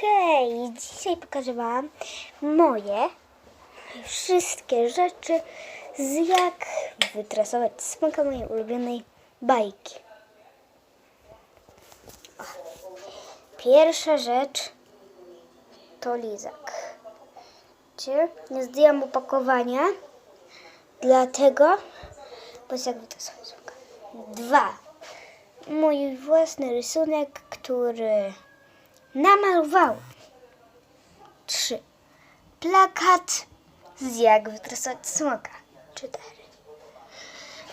Hej, dzisiaj pokażę Wam moje wszystkie rzeczy z jak wytresować smoka mojej ulubionej bajki. Pierwsza rzecz to lizak. Wiecie, Nie zdjęłam opakowania, dlatego bo jest jak. Dwa. Mój własny rysunek, który namalowałam. Trzy. Plakat z jak wytresować smoka. Cztery.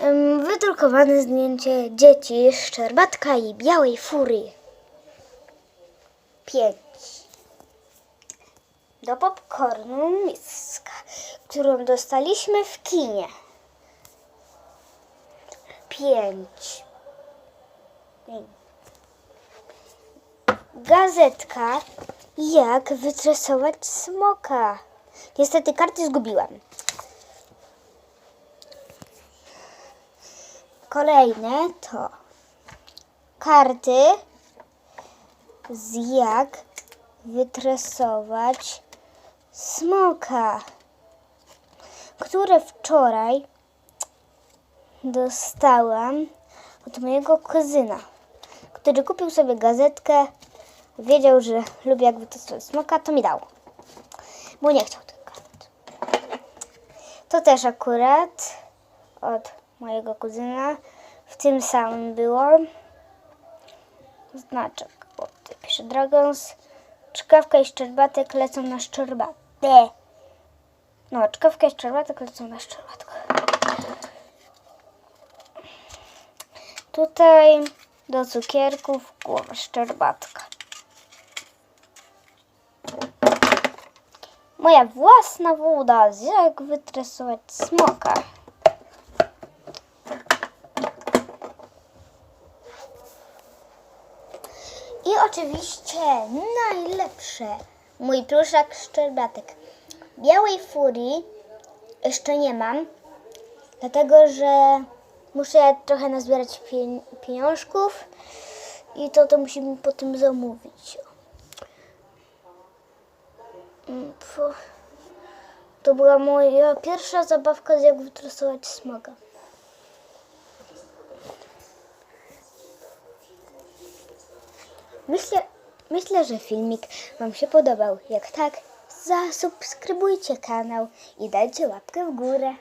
Ym, Wydrukowane zdjęcie dzieci Szczerbatka i Białej Furii. Pięć. Do popcornu miska, którą dostaliśmy w kinie. Pięć. Pięć gazetka jak wytresować smoka. Niestety karty zgubiłam. Kolejne to karty z jak wytresować smoka, które wczoraj dostałam od mojego kuzyna który kupił sobie gazetkę, wiedział, że lubi jak wytresować smoka, to mi dał. Bo nie chciał tych kart. To też akurat od mojego kuzyna. W tym samym było znaczek. O, tu pisze Dragons. Czkawka i szczerbatek lecą na szczerbatę. No, czkawka i szczerbatek lecą na szczerbatkę. Tutaj do cukierków głowa szczerbatka. Moja własna woda jak wytresować smoka. I oczywiście najlepsze. Mój pluszak szczerbatek. Białej furii jeszcze nie mam, dlatego że muszę trochę nazbierać pie- pieniążków i to to musimy potem zamówić. To była moja pierwsza zabawka jak wytresować smoga. Myślę, myślę, że filmik Wam się podobał. Jak tak, zasubskrybujcie kanał i dajcie łapkę w górę.